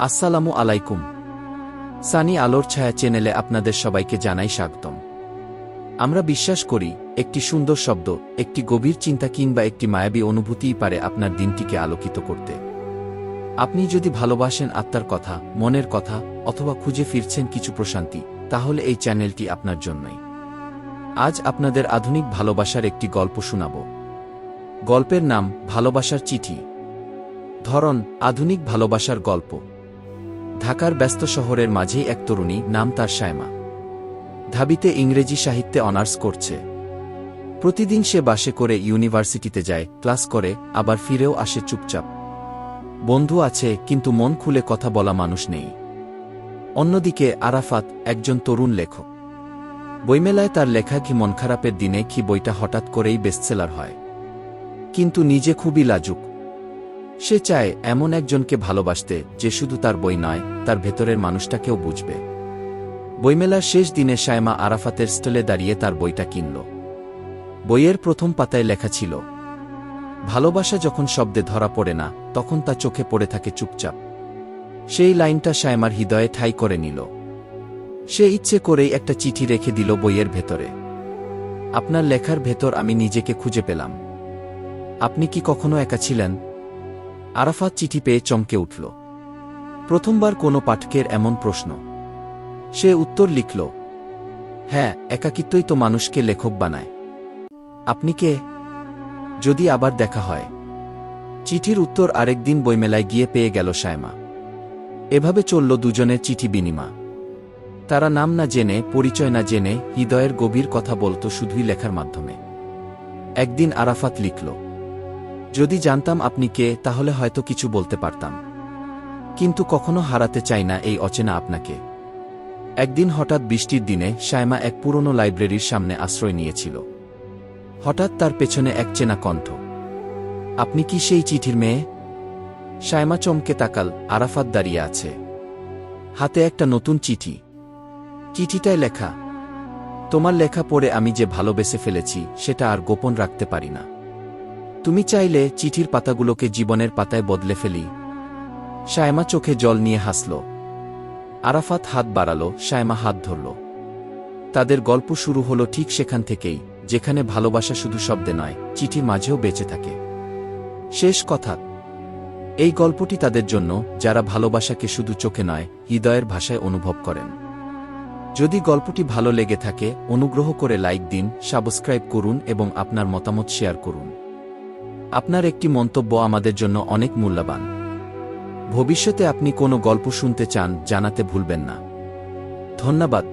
আসসালামু আলাইকুম। সানি আলোর ছায়া চ্যানেলে আপনাদের সবাইকে জানাই স্বাগতম। আমরা বিশ্বাস করি, একটি সুন্দর শব্দ, একটি গভীর চিন্তা কিংবা একটি মায়াবী অনুভূতিই পারে আপনার দিনটিকে আলোকিত করতে। আপনি যদি ভালোবাসেন আত্মার কথা, মনের কথা, অথবা খুঁজে ফিরছেন কিছু প্রশান্তি, তাহলে এই চ্যানেলটি আপনার জন্যই। আজ আপনাদের আধুনিক ভালোবাসার একটি গল্প শোনাব। গল্পের নাম ভালোবাসার চিঠি। ধরন, আধুনিক ভালোবাসার গল্প। ঢাকার ব্যস্ত শহরের মাঝেই এক তরুণী, নাম তার সায়মা ধাবিতে ইংরেজি সাহিত্যে অনার্স করছে। প্রতিদিন সে বাসে করে ইউনিভার্সিটিতে যায়, ক্লাস করে, আবার ফিরেও আসে চুপচাপ। বন্ধু আছে, কিন্তু মন খুলে কথা বলা মানুষ নেই। অন্যদিকে আরাফাত একজন তরুণ লেখক। বইমেলায় তার লেখা কি মন খারাপের দিনে, কি বইটা হঠাৎ করেই বেস্টসেলার হয়। কিন্তু নিজে খুবই লাজুক। সে চায় এমন একজনকে ভালোবাসতে যে শুধু তার বই নয়, তার ভেতরের মানুষটাকেও বুঝবে। বইমেলার শেষ দিনে সায়মা আরাফাতের স্টলে দাঁড়িয়ে তার বইটা কিনল। বইয়ের প্রথম পাতায় লেখা ছিল, ভালোবাসা যখন শব্দে ধরা পড়ে না, তখন তা চোখে পড়ে থাকে চুপচাপ। সেই লাইনটা সায়মার হৃদয়ে ঠাই করে নিল। সে ইচ্ছে করেই একটা চিঠি রেখে দিল বইয়ের ভেতরে। আপনার লেখার ভেতর আমি নিজেকে খুঁজে পেলাম। আপনি কি কখনো একা ছিলেন? আরাফাত চিঠি পেয়ে চমকে উঠল। প্রথমবার কোনো পাঠকের এমন প্রশ্ন। সে উত্তর লিখল হ্যাঁ একাকিত্বই তো মানুষকে লেখক বানায়। আপনি কে? যদি আবার দেখা হয়। চিঠির উত্তর আরেকদিন বইমেলায় গিয়ে পেয়ে গেল সায়মা। এভাবে চলল দুজনের চিঠি বিনিমা তারা নাম না জেনে, পরিচয় না জেনে, হৃদয়ের গভীর কথা বলত শুধুই লেখার মাধ্যমে। একদিন আরাফাত লিখল যদি জানতাম আপনি কে, তাহলে হয়তো কিছু বলতে পারতাম। কিন্তু কখনো হারাতে চাই না এই অচেনা আপনাকে। একদিন হঠাৎ বৃষ্টির দিনে সায়মা এক পুরনো লাইব্রেরির সামনে আশ্রয় নিয়েছিল। হঠাৎ তার পেছনে এক চেনা কণ্ঠ। আপনি কি সেই চিঠির মেয়ে? সায়মা চমকে তাকাল, আরাফাত দাঁড়িয়ে আছে। হাতে একটা নতুন চিঠি। চিঠিটায় লেখা, তোমার লেখা পড়ে আমি যে ভালোবেসে ফেলেছি, সেটা আর গোপন রাখতে পারি না। তুমি চাইলে চিঠির পাতাগুলোকে জীবনের পাতায় বদলে ফেলি। সায়মা চোখে জল নিয়ে হাসল। আরাফাত হাত বাড়াল সায়মা হাত ধরল। তাদের গল্প শুরু হলো ঠিক সেখান থেকেই, যেখানে ভালোবাসা শুধু শব্দে নয়, চিঠি মাঝেও বেঁচে থাকে। শেষ কথা। এই গল্পটি তাদের জন্য, যারা ভালোবাসাকে শুধু চোখে নয়, হৃদয়ের ভাষায় অনুভব করেন। যদি গল্পটি ভালো লেগে থাকে, অনুগ্রহ করে লাইক দিন, সাবস্ক্রাইব করুন এবং আপনার মতামত শেয়ার করুন। আপনার একটি মন্তব্য আমাদের জন্য অনেক মূল্যবান। ভবিষ্যতে আপনি কোনো গল্প শুনতে চান, জানাতে ভুলবেন না। ধন্যবাদ।